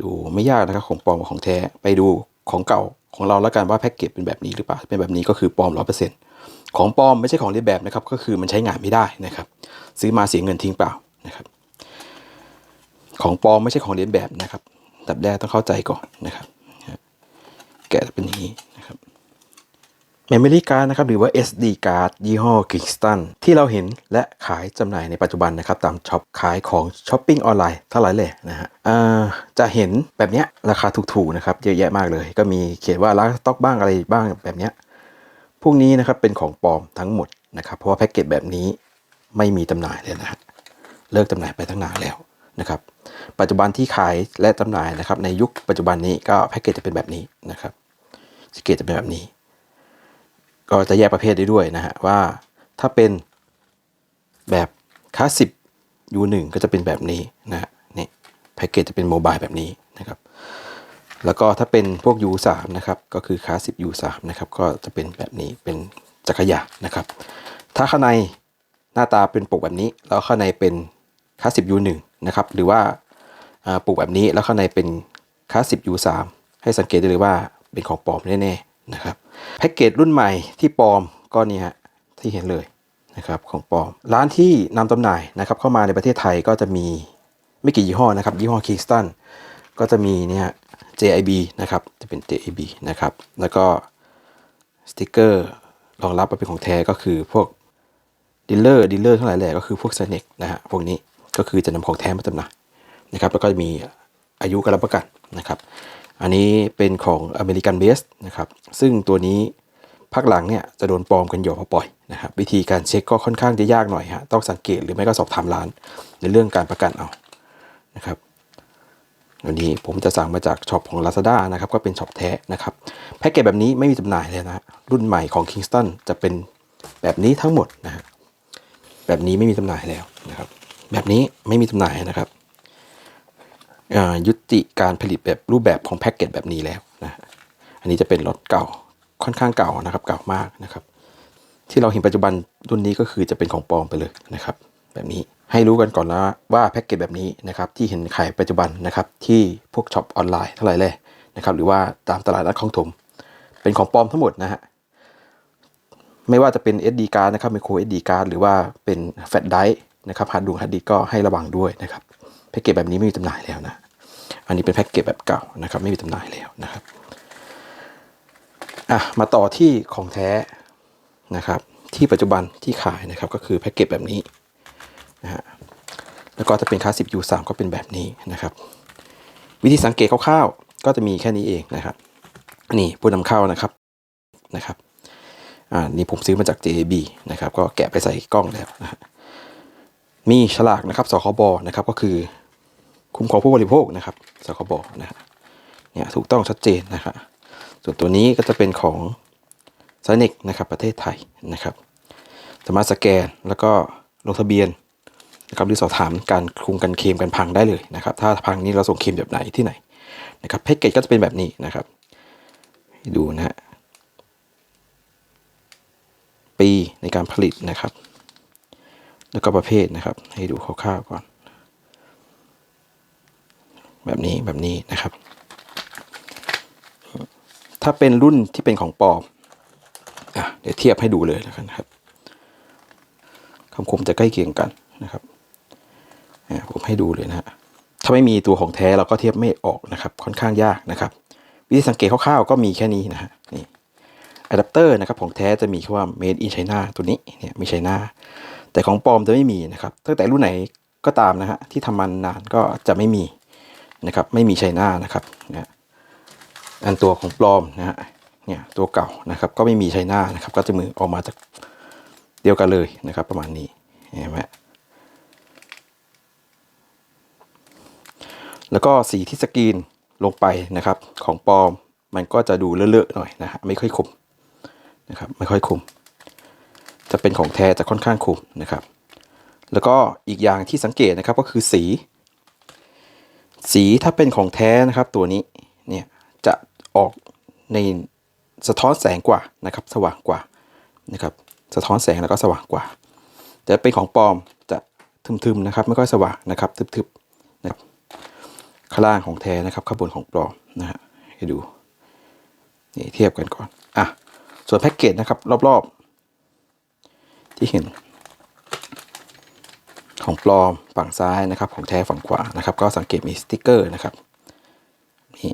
ดูไม่ยากนะครับของปลอมกับของแท้ไปดูของเก่าของเราแล้วกันว่าแพ็กเกจเป็นแบบนี้หรือเปล่าเป็นแบบนี้ก็คือปลอมร้อเปอร์เซ็นต์ของปลอมไม่ใช่ของเลียนแบบนะครับก็คือมันใช้งานไม่ได้นะครับ ซื้อมาเสียเงินทิ้งเปล่านะครับ ของปลอมไม่ใช่ของเลียนแบบนะครับดับแรกต้องเข้าใจก่อนนะครับ แกะเป็นอย่างนี้ Memory Card นะครับหรือว่า SD Card ยี่ห้อ Kingston ที่เราเห็นและขายจำหน่ายในปัจจุบันนะครับ ตามช็อปขายของช้อปปิ้งออนไลน์ทั้งหลายแหล่นะฮะจะเห็นแบบเนี้ยราคาถูกๆนะครับเยอะแยะมากเลย ก็มีเขียนว่าร้านสต็อกบ้างอะไรบ้างแบบเนี้ยพวกนี้นะครับเป็นของปลอมทั้งหมดนะครับ เพราะว่าแพ็กเกจแบบนี้ไม่มีจำหน่ายเลยนะฮะเลิกจำหน่ายไปตั้งนานแล้วนะครับปัจจุบันที่ขายและจำหน่ายนะครับในยุคปัจจุบันนี้ก็แพ็กเกจจะเป็นแบบนี้นะครับสเกจจะเป็นแบบนี้ ก็จะแยกประเภทได้ด้วยนะฮะว่าถ้าเป็นแบบคลาสสิก U1 ก็จะเป็นแบบนี้นะฮะนี่แพ็กเกจจะเป็นโมบายแบบนี้นะครับแล้วก็ถ้าเป็นพวก U3 นะครับก็คือคลาสสิก U3 นะครับก็จะเป็นแบบนี้เป็นจักรยานนะครับ ถ้าข้างในหน้าตาเป็นปกแบบนี้ แล้วข้างในเป็นคลาสสิก U1 นะครับหรือว่าอ่าปกแบบนี้แล้วข้างในเป็นคลาสสิก U3 ให้สังเกตได้เลยว่าเป็นของปลอมแน่ๆนะครับ แพ็กเกจรุ่นใหม่ที่ปลอมก็เนี่ยฮะที่เห็นเลยนะครับของปลอม ร้านที่นำจำหน่ายนะครับเข้ามาในประเทศไทยก็จะมีไม่กี่ยี่ห้อนะครับ ยี่ห้อ Kingston ก็จะมีเนี่ย JIB นะครับจะเป็น JIB นะครับแล้วก็สติกเกอร์รองรับมาเป็นของแท้ก็คือพวกดีลเลอร์ดีลเลอร์ทั้งหลายแหละก็คือพวกเซเนกนะฮะพวกนี้ก็คือจะนำของแท้มาจำหน่ายนะครับแล้วก็มีอายุการรับประกันนะครับ อันนี้เป็นของอเมริกันเบสนะครับ ซึ่งตัวนี้พักหลังเนี่ยจะโดนปลอมกันอยู่พอปล่อยนะครับ วิธีการเช็คก็ค่อนข้างจะยากหน่อยฮะต้องสังเกตหรือไม่ก็สอบถามร้าน ในเรื่องการประกันเอานะครับวันนี้ผมจะสั่งมาจากช็อปของ Lazada นะครับก็เป็นช็อปแท้นะครับแพ็กเกจแบบนี้ไม่มีจำหน่ายเลยนะรุ่นใหม่ของ Kingston จะเป็นแบบนี้ทั้งหมดนะฮะแบบนี้ไม่มีจำหน่ายแล้วนะครับ แบบนี้ไม่มีจำหน่ายนะครับ ยุติการผลิตแบบรูปแบบของแพ็กเกจแบบนี้แล้วนะอันนี้จะเป็นรถเก่าค่อนข้างเก่านะครับเก่ามากนะครับ ที่เราเห็นปัจจุบันรุ่นนี้ก็คือจะเป็นของปลอมไปเลยนะครับ แบบนี้ให้รู้กันก่อนแล้วว่าแพ็กเกจแบบนี้นะครับที่เห็นขายปัจจุบันนะครับที่พวกช็อปออนไลน์เท่าไหร่เลยนะครับหรือว่าตามตลาดนัดคลองถม เป็นของปลอมทั้งหมดนะฮะไม่ว่าจะเป็น SD card นะครับ micro SD card หรือว่าเป็นแฟลชไดรฟ์นะครับฮาร์ดดูฮาร์ดดิสก็ให้ระวังด้วยนะครับ แพ็กเกจแบบนี้ไม่มีจำหน่ายแล้วนะ อันนี้เป็นแพ็กเกจแบบเก่านะครับ ไม่มีจำหน่ายแล้วนะครับอะมาต่อที่ของแท้นะครับ ที่ปัจจุบันที่ขายนะครับก็คือแพ็กเกจแบบนี้นะฮะแล้วก็ถ้าเป็นคลาสสิก U3 ก็เป็นแบบนี้นะครับ วิธีสังเกตคร่าวๆก็จะมีแค่นี้เองนะครับ นี่ผู้นำเข้านะครับนะครับอ่านี่ผมซื้อมาจาก JAB นะครับ ก็แกะไปใส่กล้องแล้วนะฮะ มีฉลากนะครับสคบนะครับก็คือคุ้มครองผู้บริโภคนะครับสคบนะฮะเนี่ยถูกต้องชัดเจนนะครับส่วนตัวนี้ก็จะเป็นของไซเนกนะครับประเทศไทยนะครับสามารถสแกนแล้วก็ลงทะเบียนนะครับหรือสอบถามการคุมกันเคมกันพังได้เลยนะครับ ถ้าพังนี้เราส่งเคมแบบไหนที่ไหนนะครับแพ็กเกจก็จะเป็นแบบนี้นะครับดูนะฮะปีในการผลิตนะครับ แล้วก็ประเภทนะครับ ให้ดูคร่าวๆก่อน แบบนี้แบบนี้นะครับ ถ้าเป็นรุ่นที่เป็นของปลอมอะเดี๋ยวเทียบให้ดูเลยแล้วกันครับคำคมจะใกล้เคียงกันนะครับผมให้ดูเลยนะฮะถ้าไม่มีตัวของแท้เราก็เทียบไม่ออกนะครับ ค่อนข้างยากนะครับ วิธีสังเกตคร่าวๆก็มีแค่นี้นะฮะนี่อะแดปเตอร์นะครับของแท้จะมีคำว่า made in China ตัวนี้เนี่ยมี China แต่ของปลอมจะไม่มีนะครับ ตั้งแต่รุ่นไหนก็ตามนะฮะที่ทำมันนานก็จะไม่มีนะครับ ไม่มี China นะครับเนี่ยอันตัวของปลอมนะฮะเนี่ยตัวเก่านะครับก็ไม่มี China นะครับ ก็จะมือออกมาจากเดียวกันเลยนะครับ ประมาณนี้เห็นไหมแล้วก็สีที่สกรีนลงไปนะครับ ของปลอมมันก็จะดูเลอะๆหน่อยนะฮะไม่ค่อยคมนะครับ ไม่ค่อยคม จะเป็นของแท้จะค่อนข้างคมนะครับ แล้วก็อีกอย่างที่สังเกตนะครับก็คือสี สีถ้าเป็นของแท้นะครับ ตัวนี้เนี่ยจะออกในสะท้อนแสงกว่านะครับ สว่างกว่านะครับ สะท้อนแสงแล้วก็สว่างกว่า แต่เป็นของปลอมจะทึมๆนะครับ ไม่ค่อยสว่างนะครับทึบๆนะครับข้างล่างของแท้นะครับข้างบนของปลอมนะฮะให้ดูนี่เทียบกันก่อนอะส่วนแพ็กเกจนะครับ รอบๆ ที่เห็น ของปลอมฝั่งซ้ายนะครับ ของแท้ฝั่งขวานะครับ ก็สังเกตมีสติกเกอร์นะครับนี่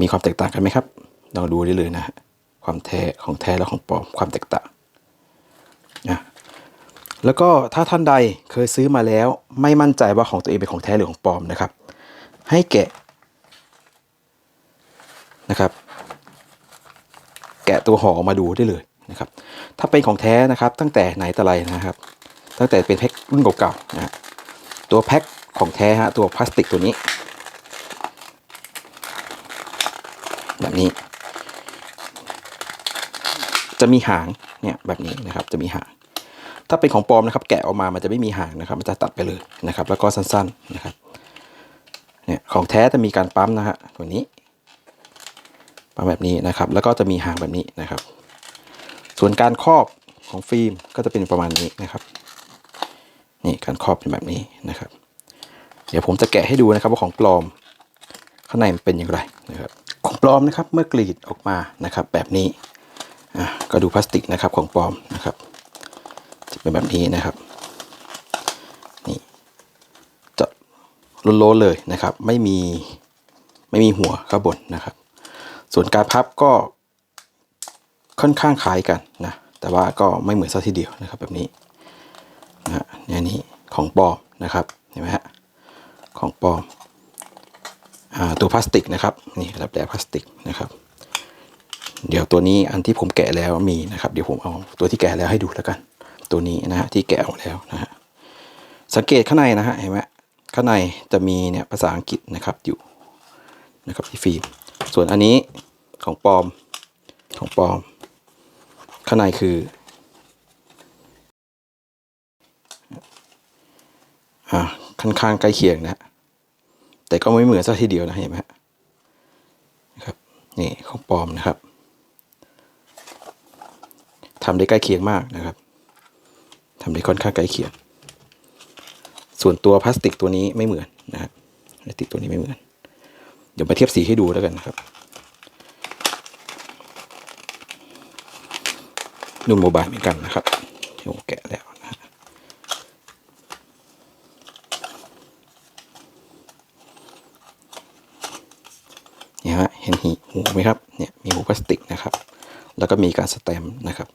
มีความแตกต่างกันไหมครับลองดูได้เลยนะความแท้ของแท้และของปลอมความแตกต่างนะแล้วก็ถ้าท่านใดเคยซื้อมาแล้ว ไม่มั่นใจว่าของตัวเองเป็นของแท้หรือของปลอมนะครับ ให้แกะนะครับ แกะตัวห่อออกมาดูได้เลยนะครับ ถ้าเป็นของแท้นะครับ ตั้งแต่ไหนแต่ไรนะครับ ตั้งแต่เป็นแพ็ครุ่นเก่าๆนะฮะตัวแพ็คของแท้ฮะตัวพลาสติกตัวนี้ แบบนี้ จะมีหางเนี่ยแบบนี้นะครับ จะมีหาง ถ้าเป็นของปลอมนะครับ แกะออกมามันจะไม่มีหางนะครับ มันจะตัดไปเลยนะครับ แล้วก็สั้น ๆนะครับ เนี่ยของแท้จะมีการปั๊มนะฮะตัวนี้ ปั๊มแบบนี้นะครับ แล้วก็จะมีหางแบบนี้นะครับ ส่วนการครอบของฟิล์มก็จะเป็นประมาณนี้นะครับ นี่การครอบเป็นแบบนี้นะครับ เดี๋ยวผมจะแกะให้ดูนะครับว่าของปลอม ข้างในมันเป็นอย่างไรนะครับ ของปลอมนะครับเมื่อกรีดออกมานะครับ แบบนี้อะก็ดูพลาสติกนะครับของปลอมนะครับ จะเป็นแบบนี้นะครับนี่จะล้นๆเลยนะครับ ไม่มีไม่มีหัวข้างบนนะครับ ส่วนการพับก็ค่อนข้างคล้ายกันนะ แต่ว่าก็ไม่เหมือนซะทีเดียวนะครับแบบนี้นะฮะเนี่ยนี่ของปลอมนะครับเห็นไหมฮะของปลอมอ่าตัวพลาสติกนะครับนี่รับแร่พลาสติกนะครับ เดี๋ยวตัวนี้อันที่ผมแกะแล้วมีนะครับ เดี๋ยวผมเอาตัวที่แกะแล้วให้ดูแล้วกัน ตัวนี้นะฮะที่แกะออกแล้วนะฮะสังเกตข้างในนะฮะเห็นไหมข้างในจะมีเนี่ยภาษาอังกฤษนะครับอยู่นะครับที่ฟิล์ม ส่วนอันนี้ของปลอมของปลอม ข้างในคืออ่าค่อนข้างใกล้เคียงนะ แต่ก็ไม่เหมือนซะทีเดียวนะเห็นไหมครับนี่ของปลอมนะครับทำได้ใกล้เคียงมากนะครับทำได้ค่อนข้างใกล้เคียง ส่วนตัวพลาสติกตัวนี้ไม่เหมือนนะครับพลาสติกตัวนี้ไม่เหมือน ดี๋ยวมาเทียบสีให้ดูแล้วกันนะครับนุ่นโมบายเหมือนกันนะครับที่ผมแกะแล้วนะฮะเนี่ยฮะเห็นหีหูไหมครับเนี่ยมีหูพลาสติกนะครับ แล้วก็มีการสแตมนะครับ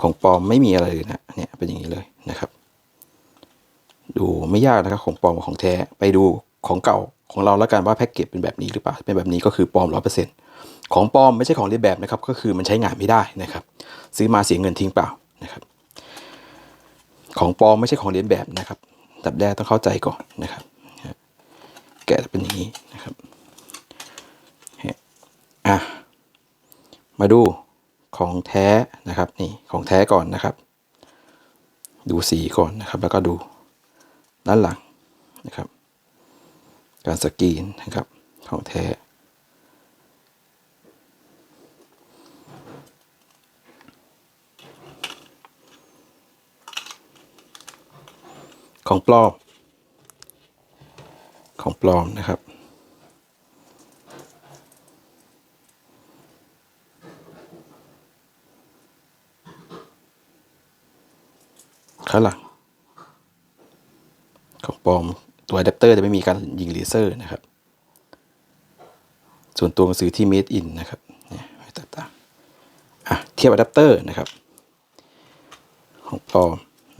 ของปลอมไม่มีอะไรเลยนะเนี่ยเป็นอย่างนี้เลยนะครับ ดูไม่ยากนะครับของปลอมกับของแท้ไปดูของเก่า ของเราแล้วกันว่าแพ็กเกจเป็นแบบนี้หรือเปล่าเป็นแบบนี้ก็คือปลอมร้อยเปอร์เซ็นต์ของปลอมไม่ใช่ของเลียนแบบนะครับ ก็คือมันใช้งานไม่ได้นะครับ ซื้อมาเสียเงินทิ้งเปล่านะครับ ของปลอมไม่ใช่ของเลียนแบบนะครับดับแรกต้องเข้าใจก่อนนะครับ แกะเป็นอย่างนี้นะครับอะมาดูของแท้นะครับนี่ของแท้ก่อนนะครับ ดูสีก่อนนะครับ แล้วก็ดูด้านหลังนะครับ การสกรีนนะครับของแท้ของปลอม ของปลอมนะครับ ข้างหลังของปลอม ตัวอะแดปเตอร์จะไม่มีการยิงเลเซอร์นะครับ ส่วนตัวหนังสือที่ made in นะครับเนี่ยต่างๆอะเทียบอะแดปเตอร์นะครับของปลอม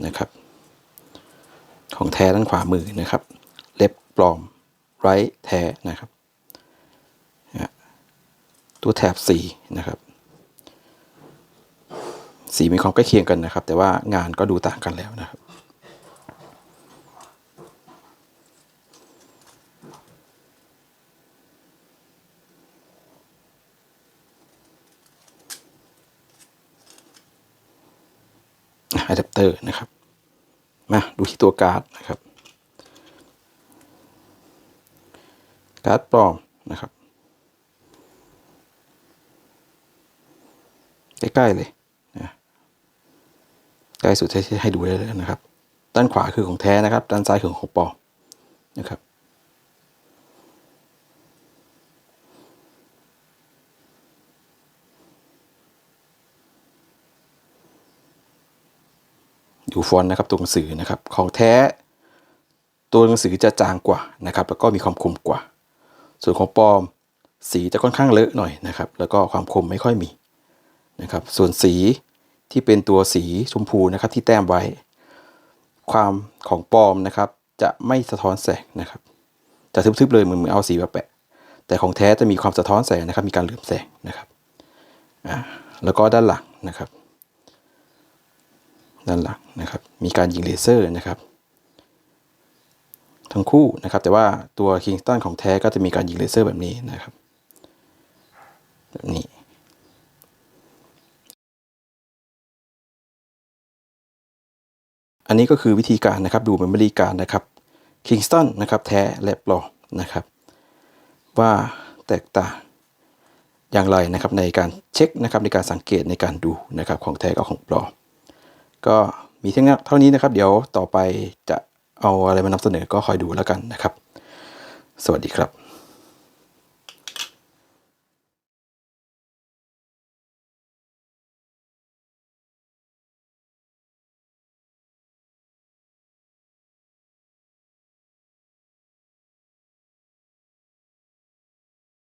นะครับ ของแท้ด้านขวามือนะครับ เล็บปลอมไรแท้นะครับตัวแถบสีนะครับ สีมีความใกล้เคียงกันนะครับ แต่ว่างานก็ดูต่างกันแล้วนะครับ อะแดปเตอร์นะครับ มาดูที่ตัวการ์ดนะครับ การ์ดปลอมนะครับ ใกล้ๆเลยนะใกล้สุดที่ให้ดูได้เลยนะครับ ด้านขวาคือของแท้นะครับ ด้านซ้ายคือของปลอมนะครับ ดูฟอนต์นะครับตัวหนังสือนะครับของแท้ ตัวหนังสือจะจางกว่านะครับ แล้วก็มีความคมกว่า ส่วนของปลอมสีจะค่อนข้างเลอะหน่อยนะครับ แล้วก็ความคมไม่ค่อยมีนะครับ ส่วนสีที่เป็นตัวสีชมพูนะครับที่แต้มไว้ ความของปลอมนะครับ จะไม่สะท้อนแสงนะครับ จะทึบๆเลยเหมือนเหมือนเอาสีมาแปะ แต่ของแท้จะมีความสะท้อนแสงนะครับ มีการเหลื่อมแสงนะครับอ่าแล้วก็ด้านหลังนะครับ ด้านหลังนะครับ มีการยิงเลเซอร์นะครับ ทั้งคู่นะครับ แต่ว่าตัวคิงสตันของแท้ก็จะมีการยิงเลเซอร์แบบนี้นะครับ แบบนี้อันนี้ก็คือวิธีการนะครับดูเมมโมรีการนะครับ Kingston นะครับแท้และปลอมนะครับ ว่าแตกต่างอย่างไรนะครับในการเช็คนะครับในการสังเกตในการดูนะครับของแท้กับของปลอม ก็มีเท่านี้เท่านี้นะครับ เดี๋ยวต่อไปจะเอาอะไรมานำเสนอก็คอยดูแล้วกันนะครับ สวัสดีครับ